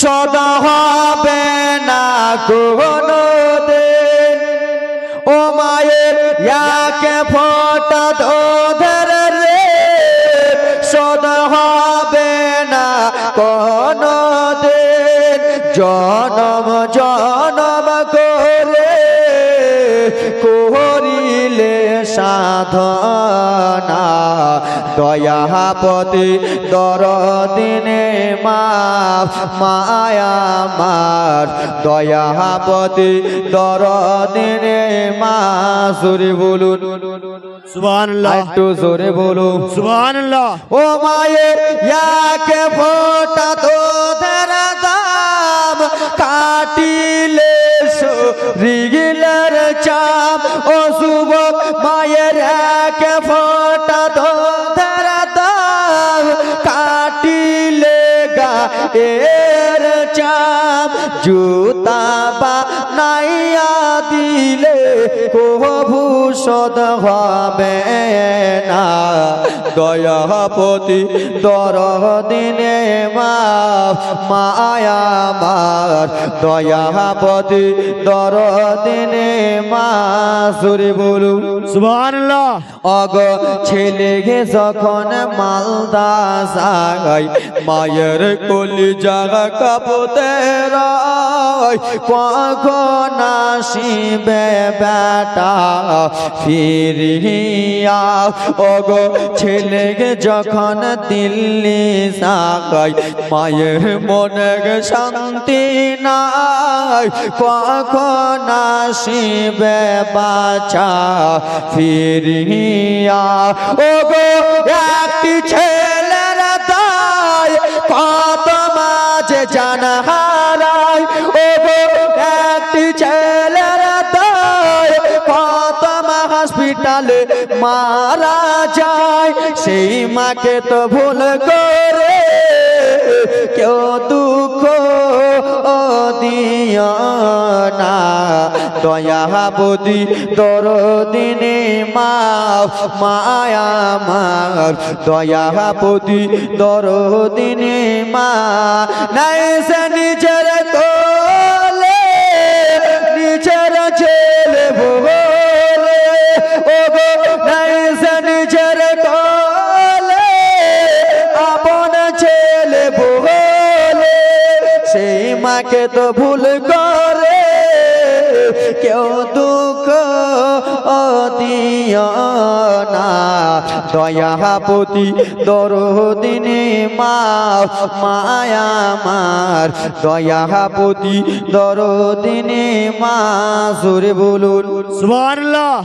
সদা হবে না কোনো দিন ও মায়ের ইয়াকে ফোটা ধর রে। সদা হবে না কোনো দিন জনম জনম করে করিলে সাধনা। দয়াপতি দর দিনে মা মায়ামার দয়াপতি দর দিনে মা জোরে বলুন। সুবহানাল্লাহ। একটু জোরে বলুন। সুবহানাল্লাহ। ও মায়ের ইয়াকে ফোটা তো ধরা দাম কাটিলে রিগিলার চাপ ও যুবক মায়ের একে ফোটা তো এর চাপ জুতা নাইয়া দিলে কভু সদ হবে না। দয়াপতি দর দিনে মায়ামার দয়াপতি দর দিনে মা সুরে বলুন। সুবহানাল্লাহ। অগ ছেলে গে যখন মালদা যাই মায়ের কলি জাগা কাপতে রায়, কখন আসিবে বেটা ফিরিয়া? অগ ছেলে গে যখন দিল্লি যাই মায়ের মনে গে শান্তি নাই, কখন আসিবে বাছা ফিরিয়া? ও গো একটি ছেলের দায় কত মাঝে জান হারায়। ও গো একটি ছেলের দায় কত হসপিটালে মারা যায়। সেই মাকে তো ভুল করে কেউ দুঃখ না দয়াবতী দরদিনে মা মায়ামার দয়াবতী দরদিনে মা, নাই সে নিজের কোলে, নিজের ছেলে বলে ও গো নাই সে নিজের কোলে, আপন ছেলে বলে সেই মাকে তো ভুল করে কেউ দুঃখ দিও না। দয়াপতি দরদিনে মা মায়ামার দয়াপতি দরদিনে মা সুরে বলুন। সুবহানাল্লাহ।